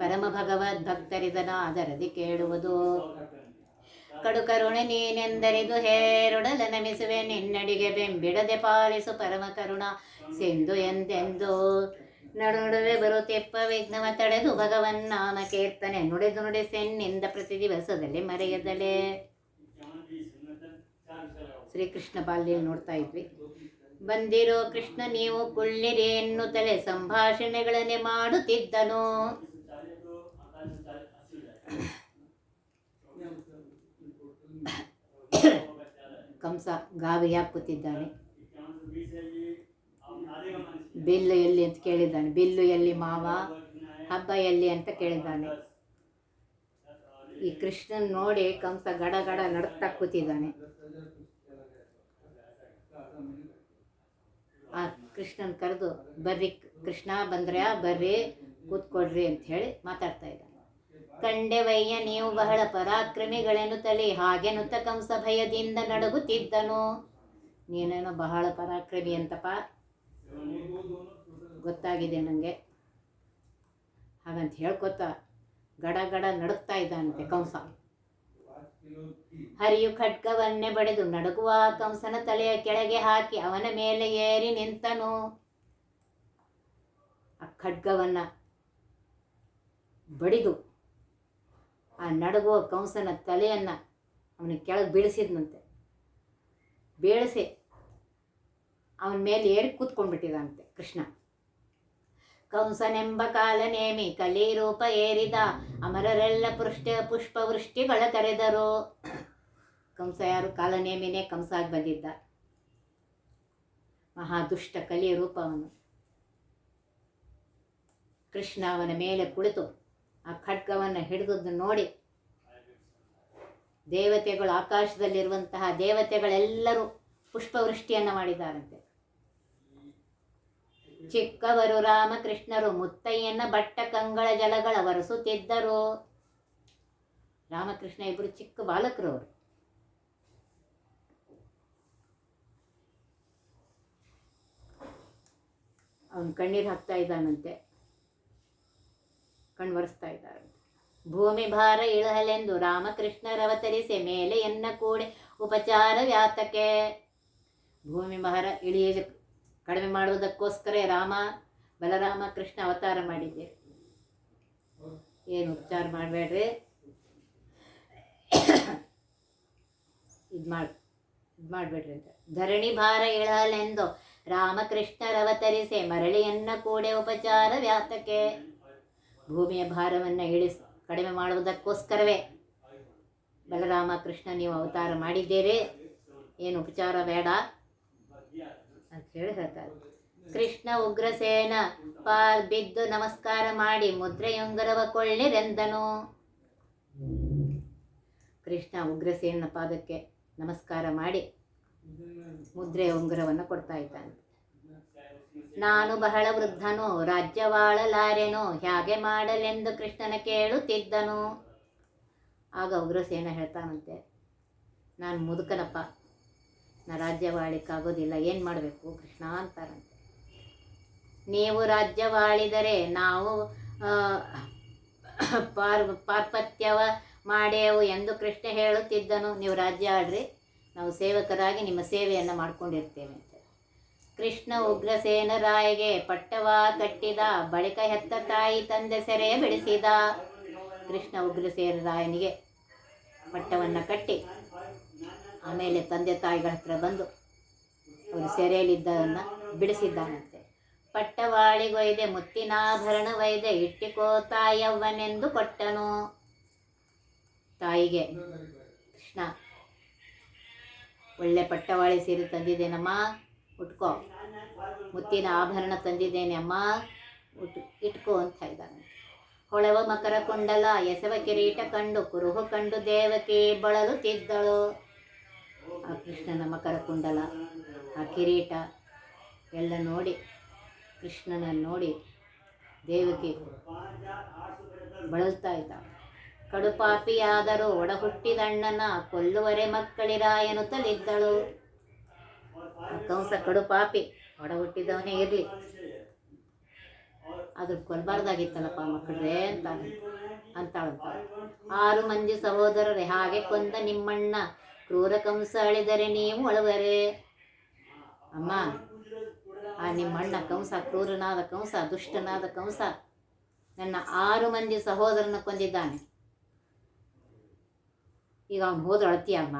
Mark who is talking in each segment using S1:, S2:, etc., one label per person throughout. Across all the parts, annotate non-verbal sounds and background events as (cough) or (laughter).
S1: ಪರಮ ಭಗವದ್ ಭಕ್ತರಿದನ ಅದರದಿ ಕೇಳುವುದು. ಕಡು ಕರುಣೆ ನೀನೆಂದರಿದು ಹೇರುಡಲ ನಮಿಸುವೆ, ನಿನ್ನಡಿಗೆ ಬೆಂಬಿಡದೆ ಪಾಲಿಸು ಪರಮ ಕರುಣ. ಸಿಂಧು ಎಂದೆಂದು ನಡು ನಡುವೆ ಬರುತ್ತೆಪ್ಪ ವಿಘ್ನವ ತಡೆದು ಭಗವನ್ ನಾಮ ಕೀರ್ತನೆ ನುಡಿದು ನುಡಿಸೆನ್ನಿಂದ ಪ್ರತಿ ದಿವಸದಲ್ಲಿ ಮರೆಯದಲೇ. ಶ್ರೀಕೃಷ್ಣ ಬಾಲ್ಯ ನೋಡ್ತಾ ಇದ್ವಿ. ಬಂದಿರೋ ಕೃಷ್ಣ ನೀವು ಕುಳ್ಳಿರಿ ಎನ್ನುತ್ತಲೇ ಸಂಭಾಷಣೆಗಳನ್ನೇ ಮಾಡುತ್ತಿದ್ದನು. ಕಂಸ ಗಾವಿ ಹಾಕುತ್ತಿದ್ದಾನೆ. ಬಿಲ್ಲು ಎಲ್ಲಿ ಅಂತ ಕೇಳಿದ್ದಾನೆ. ಬಿಲ್ಲು ಎಲ್ಲಿ ಮಾವ? ಹಬ್ಬ ಎಲ್ಲಿ ಅಂತ ಕೇಳಿದ್ದಾನೆ. ಈ ಕೃಷ್ಣನ್ ನೋಡಿ ಕಂಸ ಗಡ ಗಡ ನಡ್ತಾ ಕೂತಿದ್ದಾನೆ. ಆ ಕೃಷ್ಣನ್ ಕರೆದು, ಬರ್ರಿ ಕೃಷ್ಣ ಬಂದ್ರೆ ಬರ್ರಿ ಕೂತ್ಕೊಡ್ರಿ ಅಂತ ಹೇಳಿ ಮಾತಾಡ್ತಾ ಇದ್ದಾನೆ. ಕಂಡೆವಯ್ಯ, ನೀವು ಬಹಳ ಪರಾಕ್ರಮಿಗಳೆನ್ನುತ್ತಲೇ ಹಾಗೆನ್ನುತ್ತ ಕಂಸ ಭಯದಿಂದ ನಡುಗುತ್ತಿದ್ದನು. ನೀನೇನೋ ಬಹಳ ಪರಾಕ್ರಮಿ ಅಂತಪ್ಪ? ಗೊತ್ತಾಗಿದೆ ನನಗೆ ಹಾಗಂತ ಹೇಳ್ಕೊತ ಗಡ ಗಡ ನಡುಗ್ತಾ ಇದ್ದಾನಂತೆ ಕಂಸ. ಹರಿಯು ಖಡ್ಗವನ್ನೇ ಬಡಿದು ನಡುಗುವ ಕಂಸನ ತಲೆಯ ಕೆಳಗೆ ಹಾಕಿ ಅವನ ಮೇಲೆ ಏರಿ ನಿಂತನು. ಆ ಖಡ್ಗವನ್ನ ಬಡಿದು ಆ ನಡುಗುವ ಕಂಸನ ತಲೆಯನ್ನು ಅವನ ಕೆಳಗೆ ಬೀಳಿಸಿದ್ನಂತೆ. ಬೀಳಿಸಿ ಅವನ ಮೇಲೆ ಏರಿ ಕೂತ್ಕೊಂಡ್ಬಿಟ್ಟಿದಂತೆ ಕೃಷ್ಣ. ಕಂಸನೆಂಬ ಕಾಲನೇಮಿ ಕಲಿ ರೂಪ ಏರಿದ ಅಮರರೆಲ್ಲ ಪೃಷ್ಠ ಪುಷ್ಪವೃಷ್ಟಿಗಳ ಕರೆದರು. ಕಂಸ ಯಾರು? ಕಾಲನೇಮಿನೇ ಕಂಸ ಆಗಿ ಬಂದಿದ್ದ. ಮಹಾದುಷ್ಟ ಕಲಿ ರೂಪವನ್ನು ಕೃಷ್ಣ ಅವನ ಮೇಲೆ ಕುಳಿತು ಆ ಖಡ್ಗವನ್ನು ಹಿಡಿದದ್ದು ನೋಡಿ. ದೇವತೆಗಳು ಆಕಾಶದಲ್ಲಿರುವಂತಹ ದೇವತೆಗಳೆಲ್ಲರೂ ಪುಷ್ಪವೃಷ್ಟಿಯನ್ನು ಮಾಡಿದ್ದಾರಂತೆ ಚಿಕ್ಕವರು ರಾಮಕೃಷ್ಣರು ಮುತ್ತಯ್ಯನ ಬಟ್ಟ ಕಂಗಳ ಜಲಗಳ ಒರೆಸುತ್ತಿದ್ದರು. ರಾಮಕೃಷ್ಣ ಇಬ್ಬರು ಚಿಕ್ಕ ಬಾಲಕರು ಅವರು ಅವನು ಕಣ್ಣೀರು ಹಾಕ್ತಾ ಇದ್ದಾನಂತೆ. ಕಣ್ಣು ಇದ್ದಾರೆ. ಭೂಮಿ ಭಾರ ಇಳಹಲೆಂದು ರಾಮಕೃಷ್ಣರವತರಿಸಿ ಮೇಲೆ ಎನ್ನ ಕೂಡೆ ಉಪಚಾರ ವ್ಯಾತಕ್ಕೆ ಭೂಮಿ ಭಾರ ಇಳಿಯ ಕಡಿಮೆ ಮಾಡುವುದಕ್ಕೋಸ್ಕರ ರಾಮ, ಬಲರಾಮ, ಕೃಷ್ಣ ಅವತಾರ ಮಾಡಿದ್ದೆ. ಏನು ಉಪಚಾರ ಮಾಡಬೇಡ್ರಿ? ಇದು ಮಾಡಿ ಇದು ಮಾಡಬೇಡ್ರಿ ಅಂತ. ಧರಣಿ ಭಾರ ಇಳಲೆಂದು ರಾಮಕೃಷ್ಣರವತರಿಸಿ ಮರಳಿಯನ್ನ ಕೂಡೆ ಉಪಚಾರ ವ್ಯಾತಕ್ಕೆ ಭೂಮಿಯ ಭಾರವನ್ನು ಇಳಿಸ್, ಕಡಿಮೆ ಮಾಡುವುದಕ್ಕೋಸ್ಕರವೇ ಬಲರಾಮ ಕೃಷ್ಣ ನೀವು ಅವತಾರ ಮಾಡಿದ್ದೇವೆ ಏನು ಉಪಚಾರ ಬೇಡ ಅಂತ ಹೇಳಿ ಹೇಳ್ತಾರೆ. ಕೃಷ್ಣ ಉಗ್ರಸೇನ ಪಾ ಬಿದ್ದು ನಮಸ್ಕಾರ ಮಾಡಿ ಮುದ್ರೆಯುಂಗರವ ಕೊಳ್ಳಿರೆಂದನು. ಕೃಷ್ಣ ಉಗ್ರಸೇನ ಪಾದಕ್ಕೆ ನಮಸ್ಕಾರ ಮಾಡಿ ಮುದ್ರೆ ಉಂಗುರವನ್ನು ಕೊಡ್ತಾ ಇದ್ದಾನೆ. ನಾನು ಬಹಳ ವೃದ್ಧನು, ರಾಜ್ಯವಾಳಲಾರೆನು ಹೇಗೆ ಮಾಡಲೆಂದು ಕೃಷ್ಣನ ಕೇಳುತ್ತಿದ್ದನು. ಆಗ ಉಗ್ರಸೇನ ಹೇಳ್ತಾನಂತೆ, ನಾನು ಮುದುಕನಪ್ಪ, ನಾ ರಾಜ್ಯವಾಳಿಕ್ಕಾಗೋದಿಲ್ಲ, ಏನು ಮಾಡಬೇಕು ಕೃಷ್ಣ ಅಂತಾರಂತೆ. ನೀವು ರಾಜ್ಯವಾಳಿದರೆ ನಾವು ಪಾರ್, ಪಾರ್ಪತ್ಯವ ಮಾಡೇವು ಎಂದು ಕೃಷ್ಣ ಹೇಳುತ್ತಿದ್ದನು. ನೀವು ರಾಜ್ಯ ಆಡ್ರಿ ನಾವು ಸೇವಕರಾಗಿ ನಿಮ್ಮ ಸೇವೆಯನ್ನು ಮಾಡ್ಕೊಂಡಿರ್ತೇವೆ. ಕೃಷ್ಣ ಉಗ್ರಸೇನ ರಾಯಗೆ ಪಟ್ಟವ ಕಟ್ಟಿದ, ಬಳಿಕ ಹೆತ್ತ ತಾಯಿ ತಂದೆ ಸೆರೆ ಬಿಡಿಸಿದ. ಕೃಷ್ಣ ಉಗ್ರಸೇನ ರಾಯನಿಗೆ ಪಟ್ಟವನ್ನು ಕಟ್ಟಿ, ಆಮೇಲೆ ತಂದೆ ತಾಯಿಗಳ ಹತ್ರ ಬಂದು ಅವರು ಸೆರೆಯಲ್ಲಿದ್ದನ್ನು ಬಿಡಿಸಿದ್ದಾನಂತೆ. ಪಟ್ಟವಾಳಿಗೊಯ್ದೆ ಮುತ್ತಿನಾಭರಣವೈದೆ ಇಟ್ಟಿಕೋ ತಾಯವ್ವನೆಂದು ಕೊಟ್ಟನು. ತಾಯಿಗೆ, ಕೃಷ್ಣ, ಒಳ್ಳೆ ಪಟ್ಟವಾಳಿ ಸೀರೆ ತಂದಿದ್ದೇನಮ್ಮ. ಉಟ್ಕೋ. ಮುತ್ತಿನ ಆಭರಣ ತಂದಿದ್ದೇನೆ ಅಮ್ಮ. ಉಟ್, ಇಟ್ಕೋ ಅಂತ ಇದ್ದಾನೆ ಹೊಳೆವ ಮಕರ ಕುಂಡಲ, ಎಸವ ಕಿರೀಟ ಕಂಡು, ಕುರುಹು ಕಂಡು ದೇವಕೆ ಬಳಲು ತಿದ್ದಳು. ಆ ಕೃಷ್ಣನ ಮಕರ ಕುಂಡಲ, ಆ ಕಿರೀಟ ಎಲ್ಲ ನೋಡಿ, ಕೃಷ್ಣನ ನೋಡಿ ದೇವಕಿ ಬಳಲ್ತಾ ಇದ್ದ ಕಡುಪಾಪಿಯಾದರೂ ಒಡಹುಟ್ಟಿದಣ್ಣನ ಕೊಲ್ಲುವರೆ ಮಕ್ಕಳಿರ ಎನ್ನುತ್ತಲಿದ್ದಳು. ಕಂಸ ಕಡುಪಾಪಿ ಒಡ ಹುಟ್ಟಿದವನೇ ಇರಲಿ. ಅದ್ರ ಕೊಲ್ಬಾರ್ದಾಗಿತ್ತಲ್ಲಪ್ಪ ಮಕ್ಕಳೇ ಅಂತ ಅಂತಾಳಂತ ಆರು ಮಂದಿ ಸಹೋದರರೇ, ಹಾಗೆ ಕೊಂದ ನಿಮ್ಮಣ್ಣ. ಕ್ರೂರ ಕಂಸ ಅಳಿದರೆ ನೀವು ಅಳುವರೆ. ಅಮ್ಮ, ಆ ನಿಮ್ಮಣ್ಣ ಕಂಸ ಕ್ರೂರನಾದ ಕಂಸ, ದುಷ್ಟನಾದ ಕಂಸ. ನನ್ನ ಆರು ಮಂದಿ ಸಹೋದರನ ಕೊಂದಿದ್ದಾನೆ. ಈಗ ಅವನು ಹೋದ್ರೆ ಅಳ್ತೀಯಮ್ಮ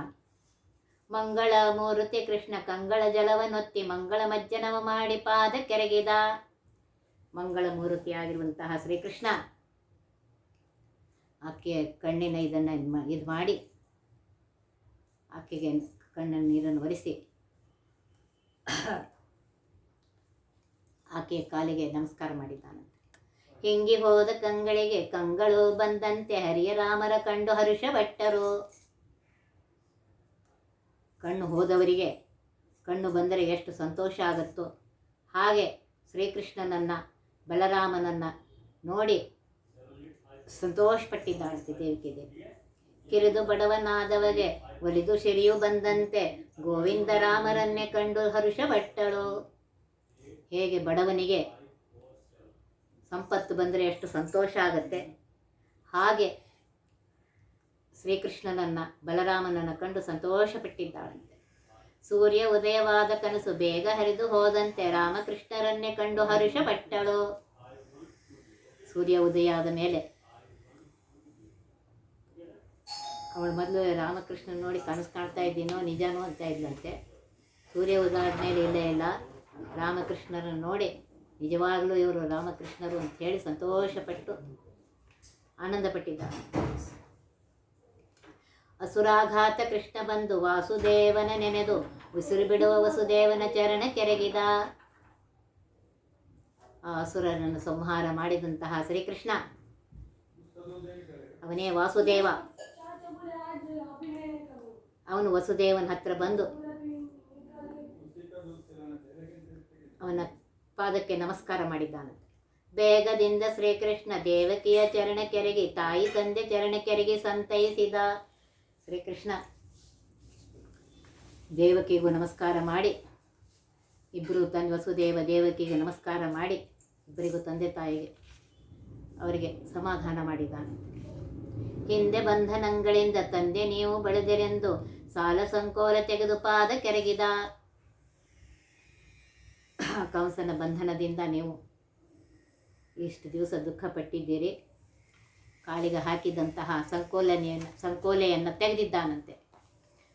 S1: ಮಂಗಳ ಮೂರುತಿ ಕೃಷ್ಣ ಕಂಗಳ ಜಲವನ್ನೊತ್ತಿ ಮಂಗಳ ಮಜ್ಜನವ ಮಾಡಿ ಪಾದ ಕೆರಗಿದ. ಮಂಗಳ ಮೂರುತಿಯಾಗಿರುವಂತಹ ಶ್ರೀಕೃಷ್ಣ ಆಕೆಯ ಕಣ್ಣಿನ ಇದನ್ನು ಇದು ಮಾಡಿ ಆಕೆಗೆ ಕಣ್ಣಿನ ನೀರನ್ನು ಒರೆಸಿ ಆಕೆಯ ಕಾಲಿಗೆ ನಮಸ್ಕಾರ ಮಾಡಿದ್ದಾನಂತೆ. ಹಿಂಗಿ ಹೋದ ಕಂಗಳಿಗೆ ಕಂಗಳು ಬಂದಂತೆ ಹರಿಯರಾಮರ ಕಂಡು ಹರುಷ ಭಟ್ಟರು. ಕಣ್ಣು ಹೋದವರಿಗೆ ಕಣ್ಣು ಬಂದರೆ ಎಷ್ಟು ಸಂತೋಷ ಆಗುತ್ತೋ ಹಾಗೆ ಶ್ರೀಕೃಷ್ಣನನ್ನು, ಬಲರಾಮನನ್ನು ನೋಡಿ ಸಂತೋಷಪಟ್ಟಿದ್ದಾಳಂತೆ ದೇವಿಕೆ ದೇವಿ ಕಿರಿದು ಬಡವನಾದವಗೆ ಒಲಿದು ಸಿರಿಯು ಬಂದಂತೆ ಗೋವಿಂದ ರಾಮರನ್ನೇ ಕಂಡು ಹರುಷ ಭಟ್ಟಳು. ಹೇಗೆ ಬಡವನಿಗೆ ಸಂಪತ್ತು ಬಂದರೆ ಎಷ್ಟು ಸಂತೋಷ ಆಗುತ್ತೆ. ಹಾಗೆ ಶ್ರೀಕೃಷ್ಣನನ್ನು, ಬಲರಾಮನನ್ನು ಕಂಡು ಸಂತೋಷಪಟ್ಟಿದ್ದಾಳಂತೆ ಸೂರ್ಯ ಉದಯವಾದ ಕನಸು ಬೇಗ ಹರಿದು ಹೋದಂತೆ ರಾಮಕೃಷ್ಣರನ್ನೇ ಕಂಡು ಹರುಷ ಪಟ್ಟಳು ಸೂರ್ಯ ಉದಯ ಆದ ಮೇಲೆ ಅವಳು ಮೊದಲು ರಾಮಕೃಷ್ಣ ನೋಡಿ ಕನಸು ಕಾಣ್ತಾ ಇದ್ದೀನೋ ನಿಜಾನೋ ಅಂತ ಇದ್ಲಂತೆ. ಸೂರ್ಯ ಉದಯ ಆದಮೇಲೆ ಇಲ್ಲೇ, ಇಲ್ಲ. ರಾಮಕೃಷ್ಣರನ್ನು ನೋಡಿ ನಿಜವಾಗಲೂ ಇವರು ರಾಮಕೃಷ್ಣರು ಅಂತ ಹೇಳಿ ಸಂತೋಷಪಟ್ಟು ಆನಂದಪಟ್ಟಿದ್ದಾರೆ ಅಸುರಾಘಾತ ಕೃಷ್ಣ ಬಂದು ವಾಸುದೇವನ ನೆನೆದು ಉಸಿರು ಬಿಡುವ ವಸುದೇವನ ಚರಣ ಕೆರಗಿದ. ಅಸುರನನ್ನು ಸಂಹಾರ ಮಾಡಿದಂತಹ ಶ್ರೀಕೃಷ್ಣ, ಅವನೇ ವಾಸುದೇವ. ಅವನು ವಸುದೇವನ ಹತ್ರ ಬಂದು ಅವನ ಪಾದಕ್ಕೆ ನಮಸ್ಕಾರ ಮಾಡಿದ್ದಾನೆ. ಬೇಗದಿಂದ ಶ್ರೀಕೃಷ್ಣ ದೇವಕಿಯ ಚರಣ ಕೆರಗಿ, ತಾಯಿ ತಂದೆ ಚರಣ ಕೆರಗಿ ಸಂತೈಸಿದ. ಶ್ರೀಕೃಷ್ಣ ದೇವಕಿಗೂ ನಮಸ್ಕಾರ ಮಾಡಿ. ಇಬ್ಬರು ತಂದೆ ವಸುದೇವ ದೇವಕಿಗೆ ನಮಸ್ಕಾರ ಮಾಡಿ ಇಬ್ಬರಿಗೂ ತಂದೆ ತಾಯಿಗೆ ಅವರಿಗೆ ಸಮಾಧಾನ ಮಾಡಿದ್ದಾನೆ. ಹಿಂದೆ ಬಂಧನಗಳಿಂದ ತಂದೆ ನೀವು ಬೆಳೆದಿರೆಂದು ಸಾಲ ಸಂಕೋಲ ತೆಗೆದು ಪಾದ ಕೆರಗಿದ ಕಂಸನ ಬಂಧನದಿಂದ ನೀವು ಇಷ್ಟು ದಿವಸ ದುಃಖಪಟ್ಟಿದ್ದೀರಿ. ಕಾಲಿಗೆ ಹಾಕಿದಂತಹ ಸಂಕೋಲನೆಯನ್ನು, ಸಂಕೋಲೆಯನ್ನು ತೆಗೆದಿದ್ದಾನಂತೆ.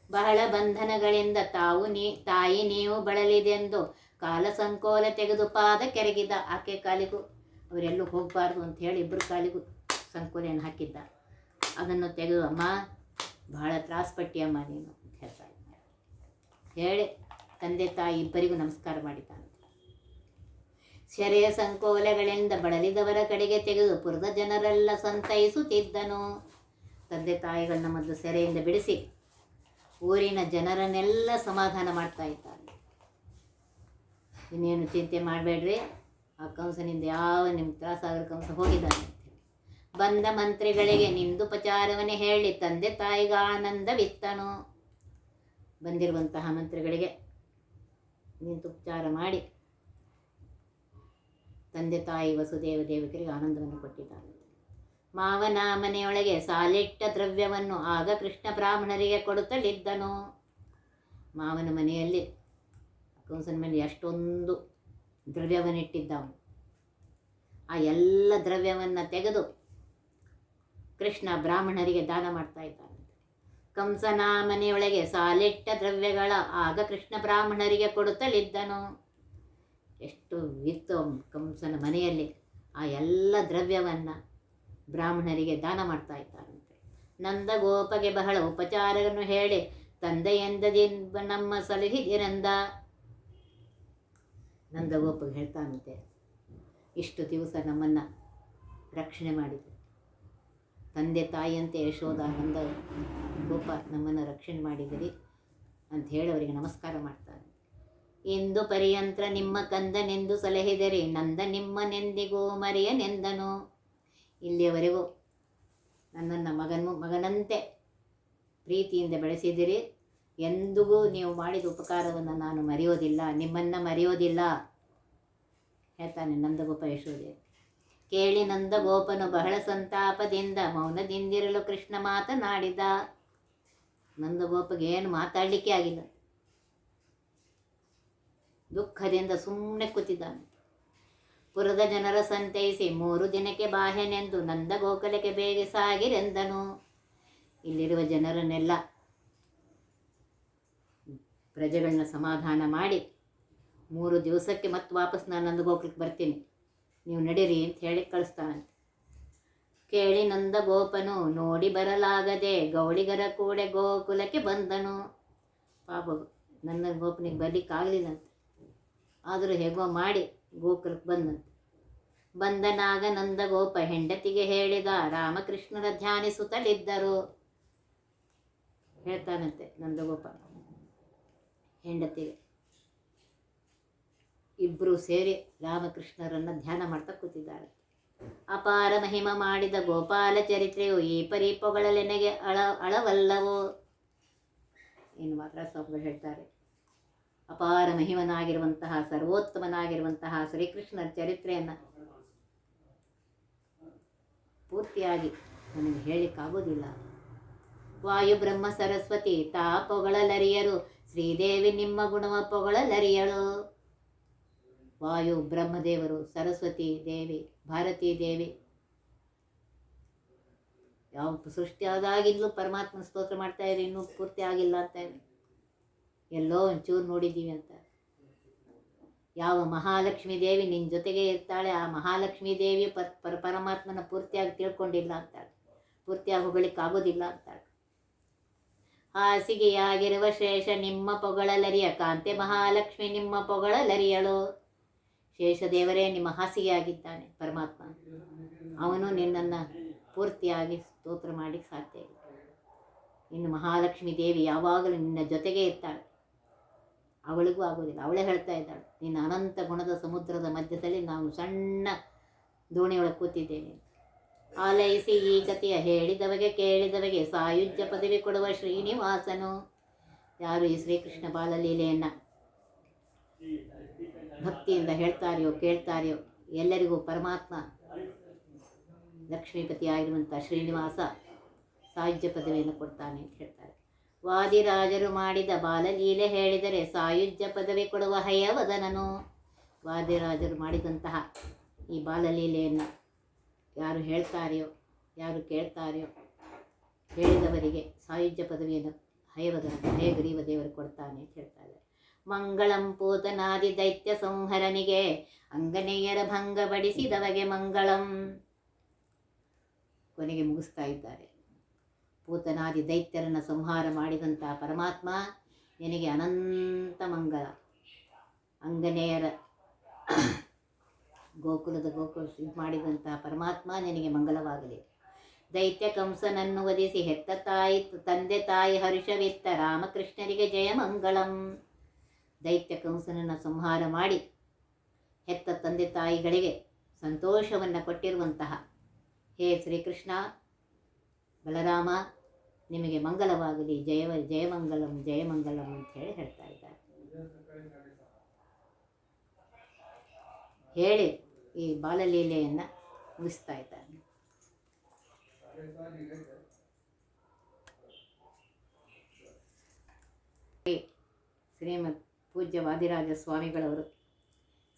S1: ಬಹಳ ಬಂಧನಗಳಿಂದ ತಾವು ನೀ, ತಾಯಿ ನೀವು ಬಳಲಿದೆಂದು ಕಾಲ ಸಂಕೋಲೆ ತೆಗೆದು ಪಾದ ಕೆರಗಿದ ಆಕೆ ಕಾಲಿಗೂ, ಅವರೆಲ್ಲೂ ಹೋಗಬಾರ್ದು ಅಂತ ಹೇಳಿ ಇಬ್ಬರು ಕಾಲಿಗೂ ಸಂಕೋಲೆಯನ್ನು ಹಾಕಿದ್ದ. ಅದನ್ನು ತೆಗೆದು, ಅಮ್ಮ, ಬಹಳ ತ್ರಾಸಪಟ್ಟಿಯಮ್ಮ ನೀನು, ಅಂತ ಹೇಳ್ತಾ ಹೇಳಿ, ತಂದೆ ತಾಯಿ ಇಬ್ಬರಿಗೂ ನಮಸ್ಕಾರ ಮಾಡಿದ್ದಾನೆ. ಸೆರೆಯ ಸಂಕೋಲೆಗಳಿಂದ ಬಳಲಿದವರ ಕಡೆಗೆ ತೆಗೆದು ಪುರದ ಜನರೆಲ್ಲ ಸಂತೈಸುತ್ತಿದ್ದನು. ತಂದೆ ತಾಯಿಗಳನ್ನ ಮೊದಲು ಸೆರೆಯಿಂದ ಬಿಡಿಸಿ ಊರಿನ ಜನರನ್ನೆಲ್ಲ ಸಮಾಧಾನ ಮಾಡ್ತಾ ಇದ್ದಾನೆ ಇನ್ನೇನು ಚಿಂತೆ ಮಾಡಬೇಡ್ರಿ? ಆ ಕಂಸನಿಂದ ಯಾವ ನಿಮ್ಮ ತ್ರಾಸಾಗರ ಕಂಸ ಹೋಗಿದ್ದಾನೆ. ಬಂದ ಮಂತ್ರಿಗಳಿಗೆ ನಿಂದುಪಚಾರವನ್ನೇ ಹೇಳಿ ತಂದೆ ತಾಯಿಗ ಆನಂದವಿತ್ತನು ಬಂದಿರುವಂತಹ ಮಂತ್ರಿಗಳಿಗೆ ನಿಂತುಪಚಾರ ಮಾಡಿ ತಂದೆ ತಾಯಿ ವಸುದೇವ ದೇವಕರಿಗೆ ಆನಂದವನ್ನು ಕೊಟ್ಟಿದ್ದಾನೆ ಮಾವನ ಮನೆಯೊಳಗೆ ಸಾಲಿಟ್ಟ ದ್ರವ್ಯವನ್ನು ಆಗ ಕೃಷ್ಣ ಬ್ರಾಹ್ಮಣರಿಗೆ ಕೊಡುತ್ತಲಿದ್ದನು. ಮಾವನ ಮನೆಯಲ್ಲಿ ಕಂಸನ ಮೇಲೆ ಎಷ್ಟೊಂದು ದ್ರವ್ಯವನ್ನಿಟ್ಟಿದ್ದವನು. ಆ ಎಲ್ಲ ದ್ರವ್ಯವನ್ನು ತೆಗೆದು ಕೃಷ್ಣ ಬ್ರಾಹ್ಮಣರಿಗೆ ದಾನ ಮಾಡ್ತಾ ಇದ್ದಾನೆ. ಕಂಸನ ಮನೆಯೊಳಗೆ ಸಾಲಿಟ್ಟ ದ್ರವ್ಯಗಳ ಆಗ ಕೃಷ್ಣ ಬ್ರಾಹ್ಮಣರಿಗೆ ಕೊಡುತ್ತಲಿದ್ದನು. ಎಷ್ಟು ಇತ್ತು ಕಂಸನ ಮನೆಯಲ್ಲಿ ಆ ಎಲ್ಲ ದ್ರವ್ಯವನ್ನು ಬ್ರಾಹ್ಮಣರಿಗೆ ದಾನ ಮಾಡ್ತಾ ಇದ್ದಾರಂತೆ. ನಂದ ಗೋಪಗೆ ಬಹಳ ಉಪಚಾರವನ್ನು ಹೇಳಿ ತಂದೆಯೆಂದದಿ ನಮ್ಮ ಸಲಹಿದಿರಂದ ನಂದಗೋಪಗೆ ಹೇಳ್ತಾನಂತೆ, ಇಷ್ಟು ದಿವಸ ನಮ್ಮನ್ನು ರಕ್ಷಣೆ ಮಾಡಿದ್ರು ತಂದೆ ತಾಯಿಯಂತೆ ಯಶೋಧ ನಂದ ಗೋಪ ನಮ್ಮನ್ನು ರಕ್ಷಣೆ ಮಾಡಿದಿರಿ ಅಂತ ಹೇಳಿ ಅವರಿಗೆ ನಮಸ್ಕಾರ ಮಾಡ್ತಾನೆ ಇಂದು ಪರ್ಯಂತ್ರ ನಿಮ್ಮ ಕಂದನೆಂದು ಸಲಹೆದರೆ ನಂದ ನಿಮ್ಮನೆಂದಿಗೂ ಮರೆಯನೆಂದನು ಇಲ್ಲಿಯವರೆಗೂ ನನ್ನನ್ನು ಮಗನು ಮಗನಂತೆ ಪ್ರೀತಿಯಿಂದ ಬೆಳೆಸಿದಿರಿ. ಎಂದಿಗೂ ನೀವು ಮಾಡಿದ ಉಪಕಾರವನ್ನು ನಾನು ಮರೆಯೋದಿಲ್ಲ. ನಿಮ್ಮನ್ನು ಮರೆಯೋದಿಲ್ಲ. ಹೇಳ್ತಾನೆ ನಂದಗೋಪ ಯಶೋದೆ ಕೇಳಿ ನಂದ ಗೋಪನು ಬಹಳ ಸಂತಾಪದಿಂದ ಮೌನದಿಂದಿರಲು ಕೃಷ್ಣ ಮಾತನಾಡಿದ. ನಂದಗೋಪಗೆ ಏನು ಮಾತಾಡಲಿಕ್ಕೆ ಆಗಿಲ್ಲ. ದುಃಖದಿಂದ ಸುಮ್ಮನೆ ಕೂತಿದ್ದಾನೆ. ಪುರದ ಜನರ ಸಂತೈಸಿ ಮೂರು ದಿನಕ್ಕೆ ಬಾಹ್ಯನೆಂದು ನಂದ ಗೋಕುಲಕ್ಕೆ ಬೇಗ ಸಾಗಿರೆಂದನು. ಇಲ್ಲಿರುವ ಜನರನ್ನೆಲ್ಲ ಪ್ರಜೆಗಳನ್ನ ಸಮಾಧಾನ ಮಾಡಿ ಮೂರು ದಿವಸಕ್ಕೆ ಮತ್ತೆ ವಾಪಸ್ ನಾನು ನಂದ ಗೋಕುಲಕ್ಕೆ ಬರ್ತೀನಿ. ನೀವು ನಡೀರಿ ಅಂತ ಹೇಳಿ ಕಳಿಸ್ತಾನಂತೆ. ಕೇಳಿ ನಂದ ಗೋಪನು ನೋಡಿ ಬರಲಾಗದೆ ಗೌಳಿಗರ ಕೂಡೆ ಗೋಕುಲಕ್ಕೆ ಬಂದನು. ಪಾಪ ನನ್ನ ಗೋಪನಿಗೆ ಬರ್ಲಿಕ್ಕಾಗಲಿಲ್ಲಂತೆ. ಆದರೂ ಹೇಗೋ ಮಾಡಿ ಗೋಕುಲಕ್ಕೆ ಬಂದಂತೆ. ಬಂದನಾಗ ನಂದಗೋಪ ಹೆಂಡತಿಗೆ ಹೇಳಿದ, ರಾಮಕೃಷ್ಣರ ಧ್ಯಾನಿಸುತ್ತಲಿದ್ದರು ಹೇಳ್ತಾನಂತೆ ನಂದಗೋಪ ಹೆಂಡತಿಗೆ. ಇಬ್ಬರು ಸೇರಿ ರಾಮಕೃಷ್ಣರನ್ನ ಧ್ಯಾನ ಮಾಡ್ತಾ ಕೂತಿದ್ದಾರೆ. ಅಪಾರ ಮಹಿಮ ಮಾಡಿದ ಗೋಪಾಲ ಚರಿತ್ರೆಯು ಈ ಪೊಗಳಲೆನೆಗೆ ಅಳ ಅಳವಲ್ಲವೋ ಇನ್ನು ಮಾತ್ರ ಸ್ವಾಮಿಗಳು ಹೇಳ್ತಾರೆ. ಅಪಾರ ಮಹಿಮನಾಗಿರುವಂತಹ, ಸರ್ವೋತ್ತಮನಾಗಿರುವಂತಹ ಶ್ರೀಕೃಷ್ಣನ ಚರಿತ್ರೆಯನ್ನು ಪೂರ್ತಿಯಾಗಿ ನನಗೆ ಹೇಳಿಕ್ಕಾಗೋದಿಲ್ಲ. ವಾಯು ಬ್ರಹ್ಮ ಸರಸ್ವತಿ ತಾ ಪೊಗಳಲರಿಯರು, ಶ್ರೀದೇವಿ ನಿಮ್ಮ ಗುಣವ ಪೊಗಳಲರಿಯಳು. ವಾಯು ಬ್ರಹ್ಮದೇವರು, ಸರಸ್ವತಿ ದೇವಿ, ಭಾರತೀ ದೇವಿ. ಯಾವ ಸೃಷ್ಟಿ ಪರಮಾತ್ಮ ಸ್ತೋತ್ರ ಮಾಡ್ತಾ ಇರಿ ಇನ್ನೂ ಪೂರ್ತಿ ಆಗಿಲ್ಲ ಅಂತ ಇದೆ ಎಲ್ಲೋ ಒಂಚೂರು ನೋಡಿದ್ದೀವಿ ಅಂತ. ಯಾವ ಮಹಾಲಕ್ಷ್ಮೀ ದೇವಿ ನಿನ್ನ ಜೊತೆಗೆ ಇರ್ತಾಳೆ, ಆ ಮಹಾಲಕ್ಷ್ಮೀ ದೇವಿ ಪರ್, ಪರ, ಪರಮಾತ್ಮನ ಪೂರ್ತಿಯಾಗಿ ತಿಳ್ಕೊಂಡಿಲ್ಲ ಅಂತಾಳೆ. ಪೂರ್ತಿಯಾಗಿ ಹೊಗಳಿಕ್ಕಾಗೋದಿಲ್ಲ ಅಂತಾಳೆ. ಹಾಸಿಗೆಯಾಗಿರುವ ಶೇಷ ನಿಮ್ಮ ಪೊಗಳಲರಿಯ, ಕಾಂತೆ ಮಹಾಲಕ್ಷ್ಮಿ ನಿಮ್ಮ ಪೊಗಳಲರಿಯಳು. ಶೇಷದೇವರೇ, ನಿಮ್ಮ ಹಾಸಿಗೆಯಾಗಿದ್ದಾನೆ ಪರಮಾತ್ಮ. ಅವನು ನಿನ್ನನ್ನು ಪೂರ್ತಿಯಾಗಿ ಸ್ತೋತ್ರ ಮಾಡಿ ಸಾಧ್ಯ ಇಲ್ಲ. ಇನ್ನು ಮಹಾಲಕ್ಷ್ಮಿ ದೇವಿ ಯಾವಾಗಲೂ ನಿನ್ನ ಜೊತೆಗೆ ಇರ್ತಾಳೆ. ಅವಳಿಗೂ ಆಗೋದಿಲ್ಲ ಅವಳೇ ಹೇಳ್ತಾ ಇದ್ದಾಳೆ, ನಿನ್ನ ಅನಂತ ಗುಣದ ಸಮುದ್ರದ ಮಧ್ಯದಲ್ಲಿ ನಾವು ಸಣ್ಣ ದೋಣಿಯೊಳಗೆ ಕೂತಿದ್ದೇನೆ ಆಲಯಿಸಿ ಈ ಕಥೆಯ ಹೇಳಿದವಗೆ ಕೇಳಿದವಗೆ ಸಾಯುಜ್ಯ ಪದವಿ ಕೊಡುವ ಶ್ರೀನಿವಾಸನು. ಯಾರು ಈ ಶ್ರೀಕೃಷ್ಣ ಬಾಲಲೀಲೆಯನ್ನು ಭಕ್ತಿಯಿಂದ ಹೇಳ್ತಾರೆಯೋ, ಕೇಳ್ತಾರೆಯೋ, ಎಲ್ಲರಿಗೂ ಪರಮಾತ್ಮ ಲಕ್ಷ್ಮೀಪತಿಯಾಗಿರುವಂಥ ಶ್ರೀನಿವಾಸ ಸಾಯುಜ್ಯ ಪದವಿಯನ್ನು ಕೊಡ್ತಾನೆ ಅಂತ ಹೇಳ್ತಾರೆ. ವಾದಿರಾಜರು ಮಾಡಿದ ಬಾಲಲೀಲೆ ಹೇಳಿದರೆ ಸಾಯುಜ್ಯ ಪದವಿ ಕೊಡುವ ಹಯವದನನು? ವಾದಿರಾಜರು ಮಾಡಿದಂತಹ ಈ ಬಾಲಲೀಲೆಯನ್ನು ಯಾರು ಹೇಳ್ತಾರೆಯೋ, ಯಾರು ಕೇಳ್ತಾರೆಯೋ ಹೇಳಿದವರಿಗೆ ಸಾಯುಜ್ಯ ಪದವಿಯನ್ನು ಹಯವದನ ಹಯಗ್ರೀವ ದೇವರು ಕೊಡ್ತಾನೆ ಅಂತ ಹೇಳ್ತಾರೆ ಮಂಗಳಂ ಪೂತನಾದಿ ದೈತ್ಯ ಸಂಹರನಿಗೆ ಅಂಗನೆಯರ ಭಂಗ ಬಡಿಸಿದವಗೆ ಮಂಗಳಂ. ಕೊನೆಗೆ ಮುಗಿಸ್ತಾ ಇದ್ದಾರೆ. ಪೂತನಾದಿ ದೈತ್ಯರನ್ನು ಸಂಹಾರ ಮಾಡಿದಂಥ ಪರಮಾತ್ಮ ನಿನಗೆ ಅನಂತ ಮಂಗಳ. ಅಂಗನೇಯರ (coughs) ಗೋಕುಲದ ಗೋಕುಲ ಮಾಡಿದಂತಹ ಪರಮಾತ್ಮ ನಿನಗೆ ಮಂಗಲವಾಗಲಿ ದೈತ್ಯ ಕಂಸನನ್ನು ವಧಿಸಿ ಹೆತ್ತ ತಾಯಿ, ತಂದೆ ತಾಯಿ ಹರ್ಷವಿತ್ತ ರಾಮಕೃಷ್ಣರಿಗೆ ಜಯ ಮಂಗಳಂ. ದೈತ್ಯ ಕಂಸನನ್ನು ಸಂಹಾರ ಮಾಡಿ ಹೆತ್ತ ತಂದೆ ತಾಯಿಗಳಿಗೆ ಸಂತೋಷವನ್ನು ಕೊಟ್ಟಿರುವಂತಹ ಹೇ ಶ್ರೀಕೃಷ್ಣ ಬಲರಾಮ ನಿಮಗೆ ಮಂಗಲವಾಗಲಿ. ಜಯವ ಜಯಮಂಗಲಂ ಜಯಮಂಗಲಂ ಅಂತ ಹೇಳಿ ಹೇಳ್ತಾ ಇದ್ದಾರೆ. ಹೇಳಿ ಈ ಬಾಲಲೀಲೆಯನ್ನು ಮುಗಿಸ್ತಾ ಇದ್ದಾರೆ ಶ್ರೀಮದ್ ಪೂಜ್ಯ ವಾದಿರಾಜ ಸ್ವಾಮಿಗಳವರು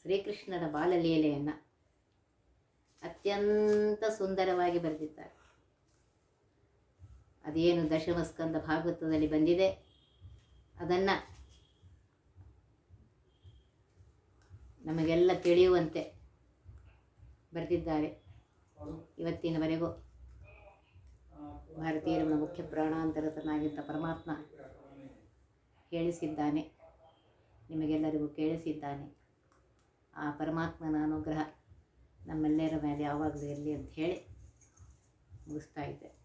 S1: ಶ್ರೀಕೃಷ್ಣನ ಬಾಲಲೀಲೆಯನ್ನು ಅತ್ಯಂತ ಸುಂದರವಾಗಿ ಬರೆದಿದ್ದಾರೆ. ಅದೇನು ದಶಮಸ್ಕಂದ ಭಾಗವತದಲ್ಲಿ ಬಂದಿದೆ. ಅದನ್ನು ನಮಗೆಲ್ಲ ತಿಳಿಯುವಂತೆ ಬರೆದಿದ್ದಾರೆ. ಇವತ್ತಿನವರೆಗೂ ಭಾರತೀಯರ ಮುಖ್ಯ ಪ್ರಾಣಾಂತರತನಾಗಿದ್ದ ಪರಮಾತ್ಮ ಕೇಳಿಸಿದ್ದಾನೆ ನಿಮಗೆಲ್ಲರಿಗೂ ಕೇಳಿಸಿದ್ದಾನೆ. ಆ ಪರಮಾತ್ಮನ ಅನುಗ್ರಹ ನಮ್ಮೆಲ್ಲರ ಮೇಲೆ ಯಾವಾಗಲೂ ಇರಲಿ ಅಂತ ಹೇಳಿ ಮುಗಿಸ್ತಾ ಇದ್ದೆ.